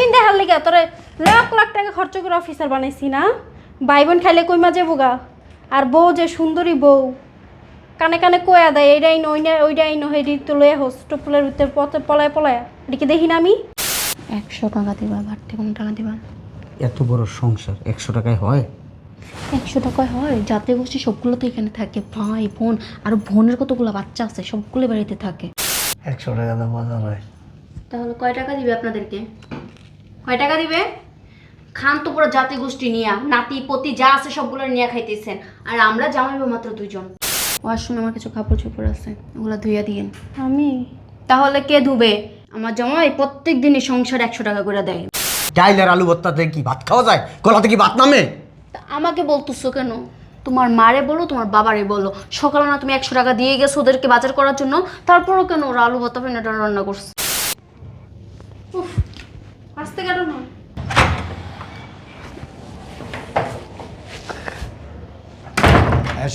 Machine দেখার লিগে তোরে লাখ লাখ টাকা খরচ করে অফিসার বানাইছি না? ভাই বোন খাইলে কই মাঝে বোগা? আর বউ যে সুন্দরী বউ। কানে কানে কয়া দেয় এইটাই নো ওইটা ওইটাই নো হেডি তো লয়ে হোস টপুলের ভিতরে পথে পলায় পলায়। এদিকে দেখি না আমি? একশো টাকা দিবা বাড়তি কোনো টাকা দিবা এত বড় সংসার একশো টাকায় হয়? একশো টাকায় হয় জাতীয় গোষ্ঠী সবগুলো তো এখানে থাকে ভাই বোন আর বোনের কতগুলো বাচ্চা আছে সবগুলো বাড়িতে থাকে। একশো টাকা দাম বাজার হয়। তাহলে কয় টাকা দিবে আপনাদেরকে? কয় টাকা দিবে? খান তো পুরো জাতি গোষ্ঠী নিয়া নাতি পতি যা আছে সবগুলো নিয়ে খাইতেছেন। আর আমরা জামাইবো মাত্র দুইজন। ওয়াশরুমে আমার কিছু কাপড় চোপড় আছে ওগুলো ধুইয়া দিয়েন। আমি? তাহলে কে ধুবে? আমার জামাই প্রত্যেক দিনই সংসার একশো টাকা করে দেয়। ডাইল আর আলু ভর্তাতে কি ভাত খাওয়া যায়? গলাতে কি ভাত নামে? তা আমাকে বলতেছো কেন? তোমার মারে বলো তোমার বাবারে বলো। সকালে না তুমি একশো টাকা দিয়ে গেছো ওদেরকে বাজার করার জন্য তারপরও কেন ওরা আলু ভর্তা ফেনাটা রান্না করছে? আসতে কেন না?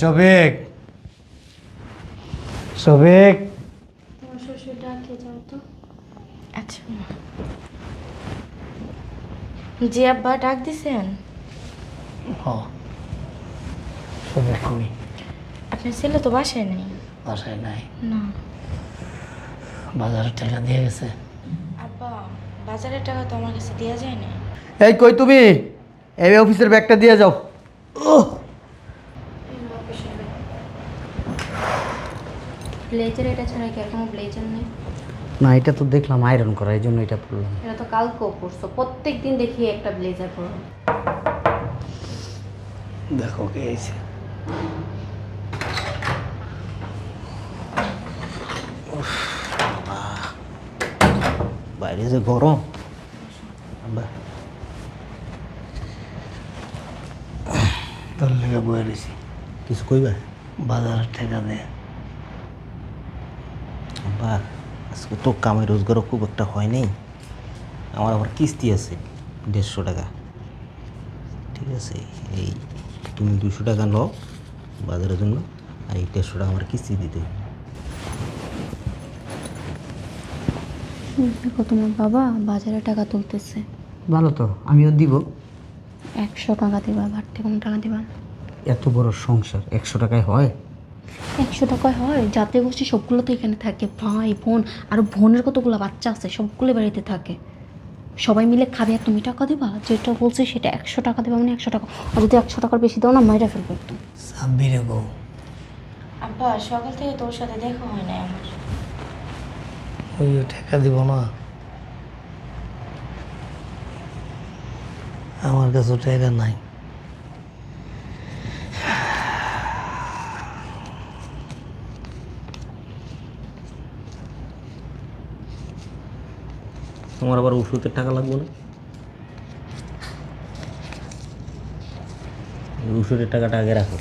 শফিক। শফিক। তোমার শ্বশুর ডাকে যাও তো। আচ্ছা। জি আব্বা ডাক দিছেন? হ। শফিক কই আপনার ছেলে তো বাসায় নেই? বাসায় নাই। না। বাজারের টাকা দিয়ে গেছে। আব্বা বাজারের টাকা তো আমার কাছে দেওয়া যায় না? এই কই তুমি? এই অফিসের ব্যাগটা দিয়ে যাও। ব্লেজার এটা ছাড়া কি কোনো ব্লেজার নেই? না এটা তো দেখলাম আয়রন করা এই জন্য এটা পড়লাম। এটা তো কালকেও পরছো প্রত্যেক দিন দেখি একটা ব্লেজার পরো দেখো কে এসে। বাইরে যে গরম তোর লেগে বয়ে রয়েছি কিছু কইবা বাজারের টাকা দে বা আজকে তো কামাই রোজগারও খুব একটা হয় নাই। আমার আবার কিস্তি আছে দেড়শো টাকা। ঠিক আছে এই তুমি দুশো টাকা নাও বাজারের জন্য আর এই দেড়শো টাকা আমার কিস্তি দিতে দেখো তোমার বাবা বাজারে টাকা তুলতেছে। ভালো তো আমিও দিব। একশো টাকা দিবা বাড়তি কোনো টাকা দিবা এত বড় সংসার একশো টাকায় হয়? একশো টাকায় হয় জাতীয় গোষ্ঠী সবগুলো তো এখানে থাকে ভাই বোন আর বোনের কতগুলো বাচ্চা আছে সবগুলো বাড়িতে থাকে। সবাই মিলে খাবে আর তুমি টাকা দিবা যেটা বলছি সেটা একশো টাকা দেবা মানে একশো টাকা। আর যদি একশো টাকার বেশি দাও না মাইরা ফেলব একদম। সাব্বিরে গো আব্বা সকাল থেকে তোর সাথে দেখা হয় না আমার। ওই টাকা দিব না। আমার কাছে টাকা নাই। তোমার আবার ওষুধের টাকা লাগবে না? ওষুধের টাকাটা আগে রাখো।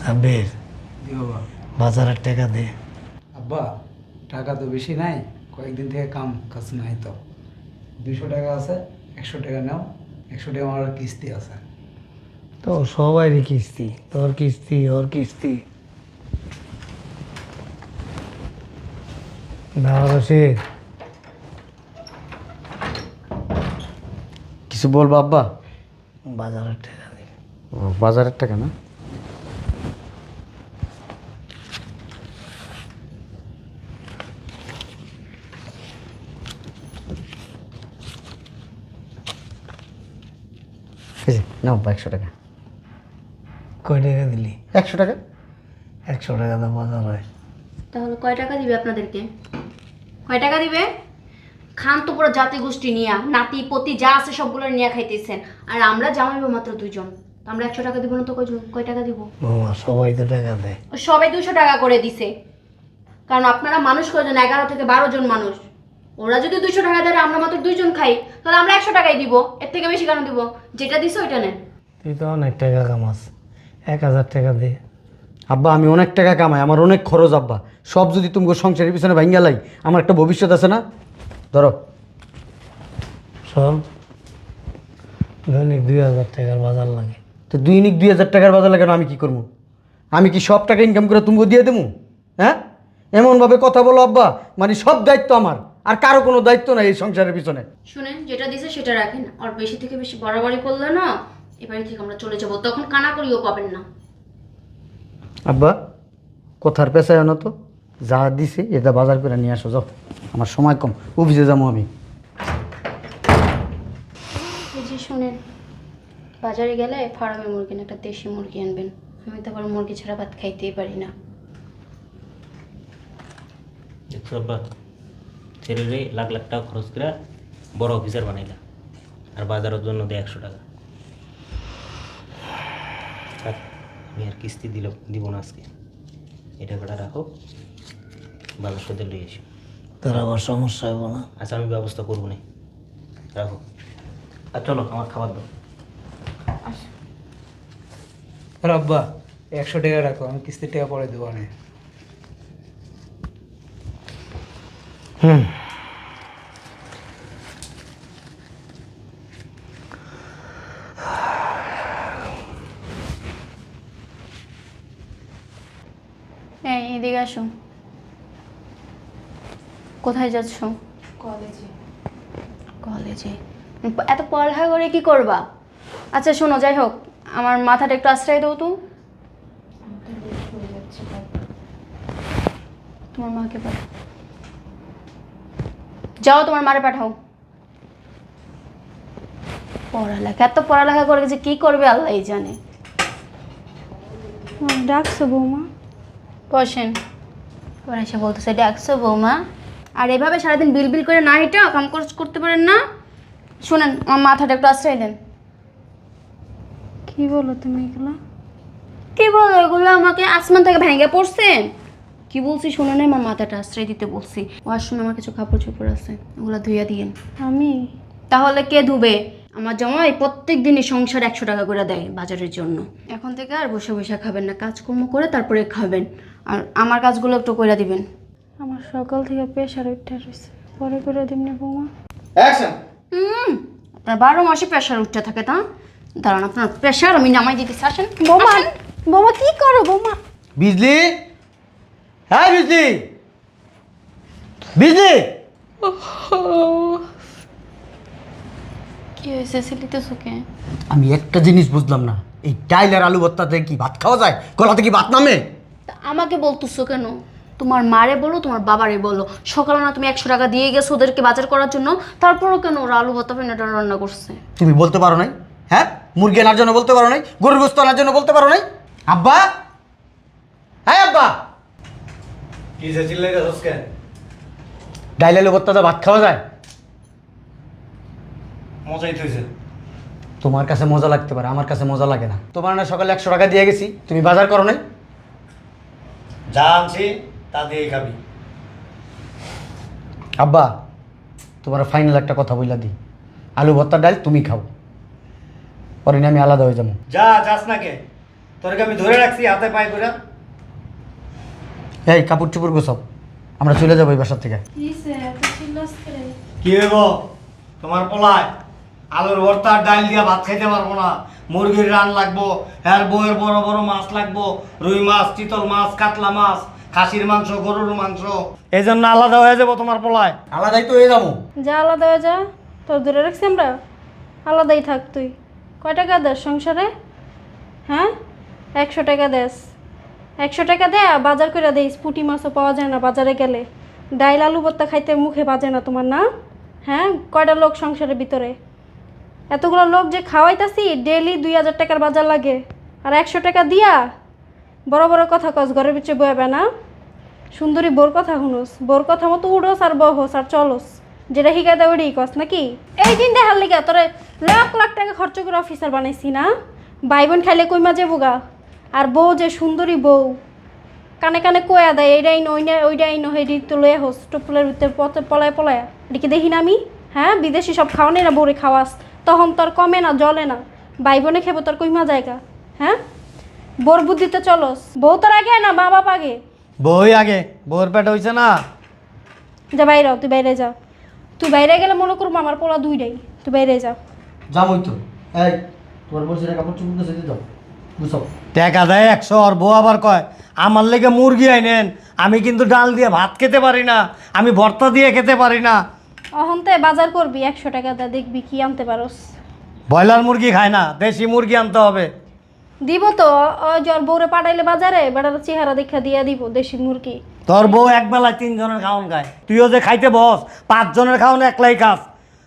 সাব্বির জি বাজারের টাকা দে। আব্বা টাকা তো বেশি নাই কয়েকদিন থেকে কাম কাজ নাই তো। দুশো টাকা আছে একশো টাকা নাও একশো টাকা আমার কিস্তি আছে। তো সবাইরই কিস্তি তোর কিস্তি ওর কিস্তি। দাঁড়াশে কিছু বলব আব্বা? বাজারের টাকা ও বাজারের টাকা না নাও একশো টাকা। কয় টাকা দিলি? একশো টাকা? একশো টাকা দাম বাজার হয়। তাহলে কয় টাকা দিবে আপনাদেরকে? কয় টাকা দিবে? খান তো পুরো জাতি গোষ্ঠী নিয়া নাতি পতি যা আছে সবগুলো নিয়ে খাইতেছেন। আর আমরা জামাইবো মাত্র দুইজন। তো আমরা একশো টাকা দিব না তো কয়জন কয় টাকা দিব? বৌমা সবাই তো টাকা দেয়। সবাই দুশো টাকা করে দিছে। কারণ আপনারা মানুষ কয়জন? এগারো থেকে বারো জন মানুষ। ওরা যদি দুশো টাকা দেয় আমরা মাত্র দুইজন খাই। তাহলে আমরা একশো টাকাই দিব। এর থেকে বেশি কেন দিব? যেটা দিছে ওইটা নেন। তুই তো অনেক টাকা কামাস। এক হাজার টাকা দে। আব্বা আমি অনেক টাকা কামাই। আমার অনেক খরচ আব্বা। সব যদি তুমি সংসারের পিছনে ভাঙ্গা লাই আমার একটা ভবিষ্যৎ আছে না? ধরো। শোন দৈনিক দুই হাজার টাকার বাজার লাগে। তো দৈনিক দুই হাজার টাকার বাজার লাগে না আমি কি করব? আমি কি সব টাকা ইনকাম করে তুমি দিয়ে দেবো? হ্যাঁ? এমনভাবে কথা বলো আব্বা। মানে সব দায়িত্ব আমার। আর কারও কোনো দায়িত্ব নাই এই সংসারের পিছনে। শুনেন যেটা দিছে সেটা রাখেন। আর বেশি থেকে বেশি বাড়াবাড়ি করলে না এবারে থেকে আমরা চলে যাব। তখন কানা করিও পাবেন না। আব্বা কথার পেশায় আনো তো। যা দিছে এটা বাজার করে নিয়ে আসো যাও। আমার সময় কম। অফিসে যাব আমি এই যে শুনেন বাজারে গেলে ফার্মে মুরগি না একটা দেশি মুরগি আনবেন। আমি তো আবার মুরগি ছাড়া ভাত খাইতেই পারি না। আব্বা ছেলেরে লাখ লাখ টাকা খরচ করে বড় অফিসার বানাইলা। আর বাজারের জন্য দেয় একশো টাকা। আমি আর কিস্তি দিল দিব না আজকে। এটা ভাড়া রাখো বাজার সদে লই এসো। তোর আবার সমস্যা হব না। আচ্ছা আমি ব্যবস্থা করব না। রাখো। আর চলো আমার খাবার দাও। আর আব্বা একশো টাকা রাখো আমি কিস্তির টাকা পরে দেবো না হুম। এই এদিকে আসো। কোথায় যাচ্ছ? কলেজে। কলেজে। এত পড়ালেখা করে কি করবা? আচ্ছা শোনো যাই হোক। আমার মাথাটা একটু আশ্রয় দাও তো। তোমার মাকে পাঠাও। যাও তোমার মারে পাঠাও। পড়ালেখা এত পড়ালেখা করে যে কি করবে আল্লাহ জানে। ডাকছো বৌমা? বসেন। ওরা এসে বলতেছে ডাকছো বৌমা? আর এভাবে সারাদিন বিল বিল করে না হেঁটে কাম করতে পারেন না। শোনেন আমার মাথাটা একটু আশ্রয় দেন কি বলো তুমি এগুলো? কি বলো এগুলো আমাকে আসমান থেকে ভেঙে পড়ছে। কি বলছি শুনে না আমার মাথাটা আশ্রয় দিতে বলছি। ওয়াশরুমে আমার কিছু কাপড় চোপড় আছে ওগুলো ধুইয়া দিয়েন। আমি? তাহলে কে ধুবে? আমার জামাই প্রত্যেক দিনই সংসার একশো টাকা করে দেয় বাজারের জন্য। এখন থেকে আর বসে বসে খাবেন না কাজকর্ম করে তারপরে খাবেন। আর আমার কাজগুলো একটু করে দিবেন। আমার সকাল থেকে প্রেশার উঠে রয়েছে। পরে করে দিমনি বৌমা। হুম আপনার বারো মাসে প্রেশার উঠতে থাকে তা। দাঁড়ান আপনার প্রেশার আমি নামাই দিতেছি আসেন। বৌমা। বৌমা কি করো বৌমা? বিজলি? হ্যাঁ বিজলি? বিজলি? কি হয়েছে সিলিতে সুখে আমি একটা জিনিস বুঝলাম না। এই ডাইল আর আলু ভর্তাতে কি ভাত খাওয়া যায়? গলাতে কি ভাত নামে? তা আমাকে বলতেছো কেন? তোমার মারে বলো তোমার বাবারে বলো। সকালে না তুমি একশো টাকা দিয়ে গেছো ওদেরকে বাজার করার জন্য তারপরও কেন ওরা আলু ভর্তা পেনাটা রান্না করছে? তুমি বলতে পারো নাই হ্যাঁ? মুরগি আনার জন্য বলতে পারো নাই গরুর গোস্ত আনার জন্য বলতে পারো নাই? আব্বা? হ্যাঁ আব্বা! ডাইল আলু ভর্তাতে ভাত খাওয়া যায়? মজাই তোমার কাছে মজা লাগতে পারে আমার কাছে মজা লাগে না। তোমার না সকালে একশো টাকা দিয়ে গেছি তুমি বাজার করো নাই? যা আনছি তা দিয়েই খাবি। আব্বা তোমার ফাইনাল একটা কথা বললা দিই। আলু ভর্তা ডাল তুমি খাও। পরে নিয়ে আমি আলাদা হয়ে যাব। যা যাস না কে। তোরকে আমি ধরে রাখছি হাতে পায়ে করে এই কাপড় চুপড় গোছাও। আমরা চলে যাব এই বাসার থেকে। কি হইব? তোমার পোলায় আলুর ভর্তা আর ডাল দিয়া ভাত খাইতে পারব না। মুরগির রান লাগবো হ্যার বইয়ের বড় বড় মাছ লাগবো রুই মাছ চিতল মাছ কাতলা মাছ খাসির মাংস গরুর মাংস। এই জন্য আলাদা হয়ে যাব তোমার পোলায়। আলাদাই তো হয়ে যাব। যা আলাদা হয়ে যা তোর দূরে রাখছি আমরা। আলাদাই থাক তুই। কয় টাকা দেস সংসারে? হ্যাঁ? একশো টাকা দেস। একশো টাকা দে বাজার করে দেই পুঁটি মাছও পাওয়া যায় না বাজারে গেলে। ডাইল আলু ভর্তা খাইতে মুখে বাজে না তোমার না? হ্যাঁ? কয়টা লোক সংসারের ভিতরে? এতগুলো লোক যে খাওয়াইতাছি ডেলি দুই হাজার টাকার বাজার লাগে। আর একশো টাকা দিয়া? বড় বড় কথা কস, ঘরের ভিতরে বয়াবে না সুন্দরী বোর কথা শুনোস। বোর কথা মতো উড়োস আর বহস আর চলস। যেটা দেয় ওইটাই কস নাকি? এই দিন দেখার লিগা তোরে লাখ লাখ টাকা খরচ করে অফিসার বানাইছি না? ভাই বোন খাইলে কই মাঝে বোগা? আর বউ যে সুন্দরী বউ। কানে কানে কয়া দেয় এইটাই নো ওইটা ওইটাই নো হেডি তো লয়ে হোস টুপুলের ভিতরে পথে পলায় পলায়। এদিকে দেখি না আমি? হ্যাঁ বিদেশি সব খাওয়ানি না বউরে খাওয়াস? তখন তোর কমে না জলে না। ভাই বোনে খেবো তোর কইমা জায়গা হ্যাঁ? বোর বুদ্ধিতে চলস। বউ তোর আগে না মা বাপ আগে? বই আগে বউর পেট হয়েছে না। যা বাইরে তুই বাইরে যা। তুই বাইরে গেলে মনে করব আমার পোলা দুইটাই। তুই বাইরে যা। যাবই তো। এই তোমার বলছি কাপড় চুপড় দিতে দাও বুঝছ টাকা দেয় একশো আর বউ আবার কয় আমার লেগে মুরগি আইনেন আমি কিন্তু ডাল দিয়ে ভাত খেতে পারি না আমি ভর্তা দিয়ে খেতে পারি না। অহন্তে বাজার করবি একশো টাকা দা দেখবি কি আনতে পারোস। ব্রয়লার মুরগি খায় না দেশি মুরগি আনতে হবে। দিব তো ওই জ্বর বউরে পাঠাইলে বাজারে বেড়ার চেহারা দেখা দিয়ে দিব দেশি মুরগি। তোর বউ একবেলায় তিনজনের খাওয়ান খায়। তুইও যে খাইতে বস পাঁচজনের খাওয়ান একলাই খাস।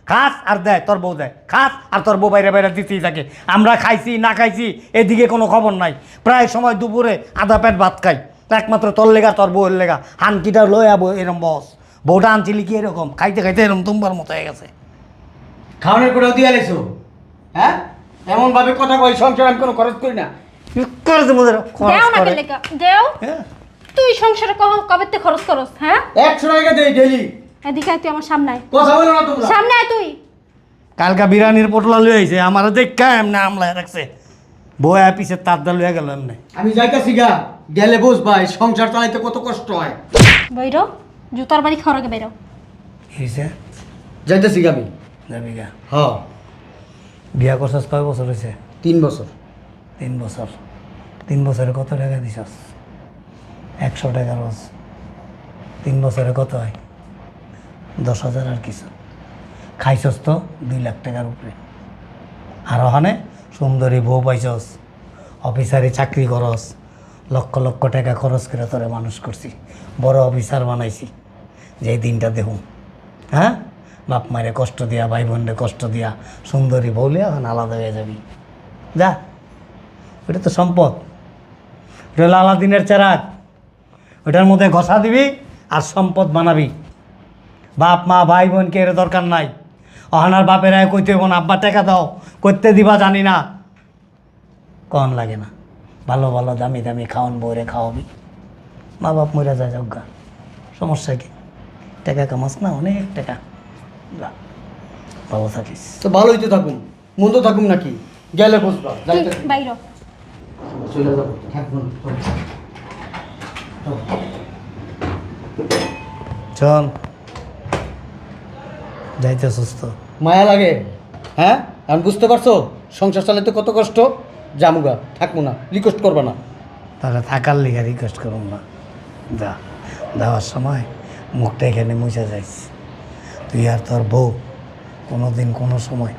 খাস আর দেয় তোর বউ দেয় খাস আর তোর বউ বাইরে বাইরে দিতেই থাকে। আমরা খাইছি না খাইছি এদিকে কোনো খবর নাই। প্রায় সময় দুপুরে আধা পেট ভাত খাই। একমাত্র তোর লেগা তোর বউয়ের লেগা। হানকিটা লই আবো এরম বস। বউটা আনছিলি কি এরকম? খাইতে খাইতে এরম তোমার মতো হয়ে গেছে। খাওয়ানোর করেও দিয়ে আলাইছো হ্যাঁ? এমন ভাবে কথা কই সংসার আমি কোনো খরচ করি না। খরচ দেও না করে। দেও। হ্যাঁ। তুই সংসারে কহ- কবে তে খরচ করস হ্যাঁ? একশো টাকা দেই ডেলি এদিকে আয় তুই আমার সামনে আয়। কথা বলো না তোমরা। সামনে আয় তুই। কালকা বিরিয়ানির পোটলা লুয়ে আইছে আমার দেখা এমনি আমলায় রাখছে। বউ পিছের তার দা লুয়ে গেল এমনি। আমি যাইতাছি গা গেলে বুঝ ভাই সংসার চালাইতে কত কষ্ট হয়। বৈরো জুতার বাড়ি খরকে বেরো। হিসে যাইতাছি গা আমি। যাবি গা। হ। বিয়া করছস কয় বছর হয়েছে তিন বছর। তিন বছর। তিন বছরে কত টাকা দিছস? একশো টাকা রোজ। তিন বছরে কত হয়? দশ হাজার আর কিছু। খাইছস তো দুই লাখ টাকার উপরে। আর ওখানে সুন্দরী বউ পাইছস, অফিসারে চাকরি করস, লক্ষ লক্ষ টাকা খরচ করে তোরে মানুষ করছি, বড় অফিসার বানাইছি যে দিনটা দেখুন হ্যাঁ? বাপ মায়ের কষ্ট দিয়া, ভাই বোনরে কষ্ট দিয়া, সুন্দরী বউলে এখন আলাদা হয়ে যাবি। যা ওটা তো সম্পদ। ওটা হলো আলাদিনের চেরাগ। ওটার মধ্যে ঘষা দিবি আর সম্পদ বানাবি। বাপ মা ভাই বোনকে এর দরকার নাই। অহানার বাপের আয় কইতে হইব না। আব্বা টাকা দাও। করতে দিবা জানি না। কন লাগে না। ভালো ভালো দামি দামি খাওয়ান বউরে খাওয়াবি। মা বাপ মরে যায় গা। সমস্যা কি? টাকা কামাস না? অনেক টাকা। ভালো থাকিস। তো ভালোই তো থাকুন। মন্দ থাকুন নাকি? গেলে বসবা। বাইরো চলে যাব চলো। যাইতে সুস্থ মায়া লাগে। হ্যাঁ? এখন বুঝতে পারছ সংসার চালাইতে কত কষ্ট? জামুগা থাকব না রিকোয়েস্ট করবা না। তাহলে থাকার লিগে রিকোয়েস্ট করুন না। যা যাওয়ার সময় মুখটা এখানে মুছে যাইস। তুই আর তোর বউ কোনো দিন কোনো সময়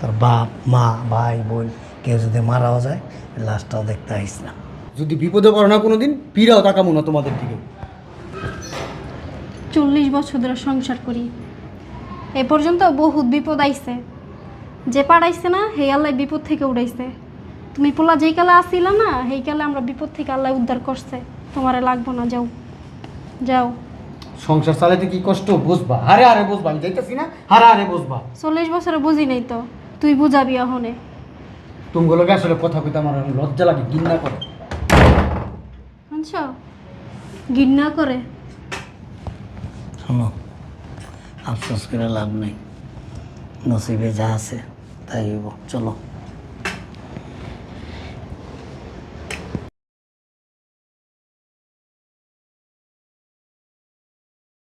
তোর বাপ মা ভাই বোন কেউ যদি মারাও যায় লাশটাও দেখতে আইস না। যদি বিপদে পড়ো না কোনোদিন পিড়াও তাকামো না তোমাদের দিকে। চল্লিশ বছর ধরে সংসার করি। এ পর্যন্ত বহুত বিপদ আইছে। যে পাড়াইছে না সেই আল্লাহ বিপদ থেকে উড়াইছে। তুমি পোলা যেই কালে আসিলা না সেই কালে আমরা বিপদ থেকে আল্লাহ উদ্ধার করছে। তোমারে লাগবো না যাও। যাও। সংসার চালাইতে কি কষ্ট? বুঝবা। হারে হারে বুঝবা। আমি যাইতেছি না হারে হারে বুঝবা। চল্লিশ বছরে বুঝি নাই তো। তুই বুঝাবি অহনে। তুমগুলোকে আসলে কথা কইতে আমার লজ্জা লাগে ঘৃণা করে। শুনছ? ঘৃণা করে। শোনো আফসোস করে লাভ নেই। নসিবে যা আছে তাই হইব চলো।